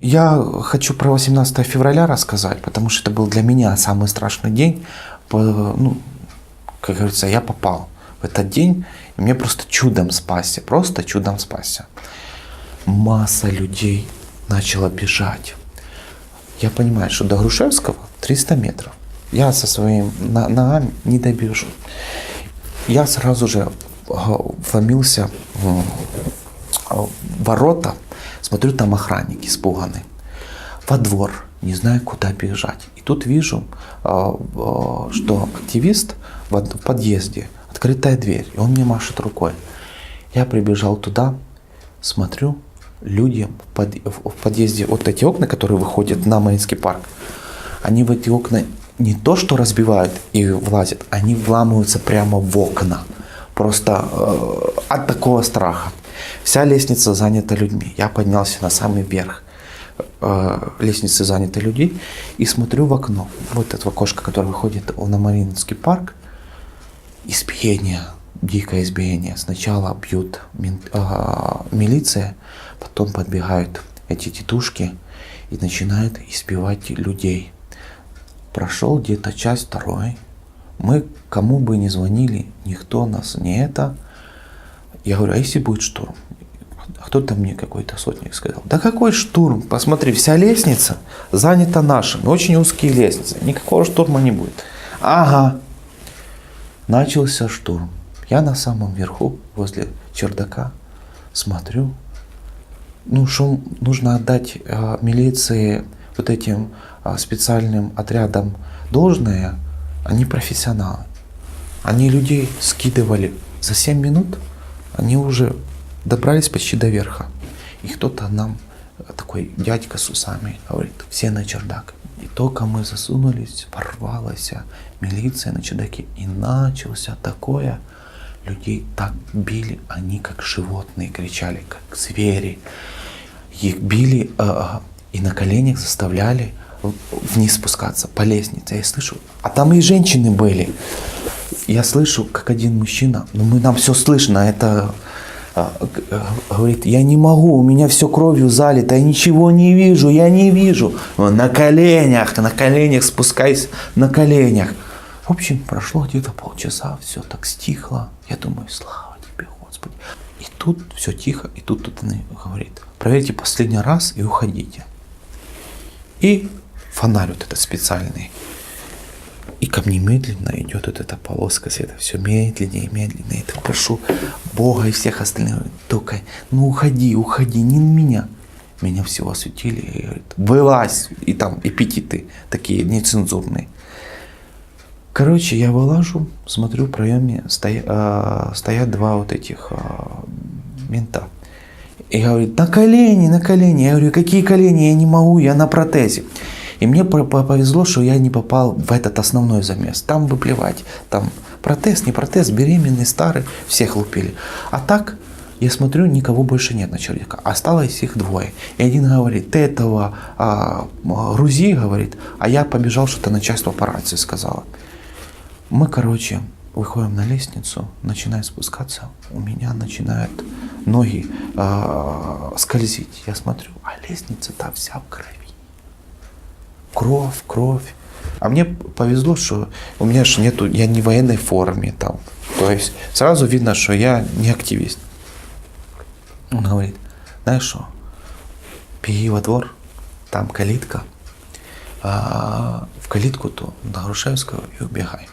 Я хочу про 18 февраля рассказать, потому что это был для меня самый страшный день. Ну, как говорится, я попал в этот день, и мне просто чудом спасся, просто чудом спасся. Масса людей начала бежать. Я понимаю, что до Грушевского 300 метров. Я со своими на- ногами не добежу. Я сразу же а, вломился в а, ворота, смотрю, там охранники испуганы. Во двор, не знаю, куда бежать. И тут вижу, а, а, что активист в од- в подъезде, открытая дверь, и он мне машет рукой. Я прибежал туда, смотрю, люди в под- в в подъезде, вот эти окна, которые выходят на Мариинский парк, они в эти окна не то что разбивают и влазят, они вламываются прямо в окна. Просто э, от такого страха. Вся лестница занята людьми. Я поднялся на самый верх э, лестницы заняты людей и смотрю в окно. Вот это окошко, которое выходит на Мариинский парк. Избиение, дикое избиение. Сначала бьют мент- а, милиция, потом подбегают эти тетушки и начинают избивать людей. Прошел где-то час второй. Мы кому бы ни звонили, никто нас не это. Я говорю, а если будет штурм? А Кто-то мне какой-то сотник сказал, да какой штурм? Посмотри, вся лестница занята нашими, очень узкие лестницы, никакого штурма не будет. Ага, начался штурм. Я на самом верху, возле чердака, смотрю. Ну, что нужно отдать э, милиции, вот этим э, специальным отрядам должное, они профессионалы. Они людей скидывали за 7 минут, они уже добрались почти до верха. И кто-то нам, э, такой дядька с усами, говорит, все на чердак. И только мы засунулись, порвалась милиция на чердаке. И начался такое, людей так били, они как животные кричали, как звери. Их били э, и на коленях заставляли вниз спускаться по лестнице. Я слышу, а там и женщины были. Я слышу, как один мужчина, ну мы нам все слышно, это а, э, говорит, я не могу, у меня все кровью залито, я ничего не вижу, я не вижу. На коленях, на коленях спускайся, на коленях. В общем, прошло где-то полчаса, все так стихло. Я думаю, слава тебе, Господи. И тут все тихо, и тут он говорит, проверьте последний раз и уходите. И фонарь вот этот специальный. И ко мне медленно идет вот эта полоска света. Все медленнее, медленнее. Я так прошу Бога и всех остальных. Только, ну уходи, уходи, не на меня. Меня всего осветили и говорит, вылазь. И там эпитеты такие нецензурные. Короче, я вылажу, смотрю, в проеме стоя- а, стоят два вот этих а, мента. И говорит, на колени, на колени. Я говорю, какие колени? Я не могу, я на протезе. И мне по- по- повезло, что я не попал в этот основной замес. Там бы плевать. Там протез, не протез, беременный, старый, всех лупили. А так, я смотрю, никого больше нет на чердака. Осталось их двое. И один говорит, ты этого а, грузи, говорит, а я побежал, что-то начальство по рации сказала. Мы, короче, выходим на лестницу, начинаем спускаться, у меня начинают ноги а, скользить. Я смотрю, а лестница там вся в крови. Кровь, кровь. А мне повезло, что у меня же нету, я не в военной форме там. То есть сразу видно, что я не активист. Он говорит, знаешь что, беги во двор, там калитка, а в калитку то на Грушевского и убегай.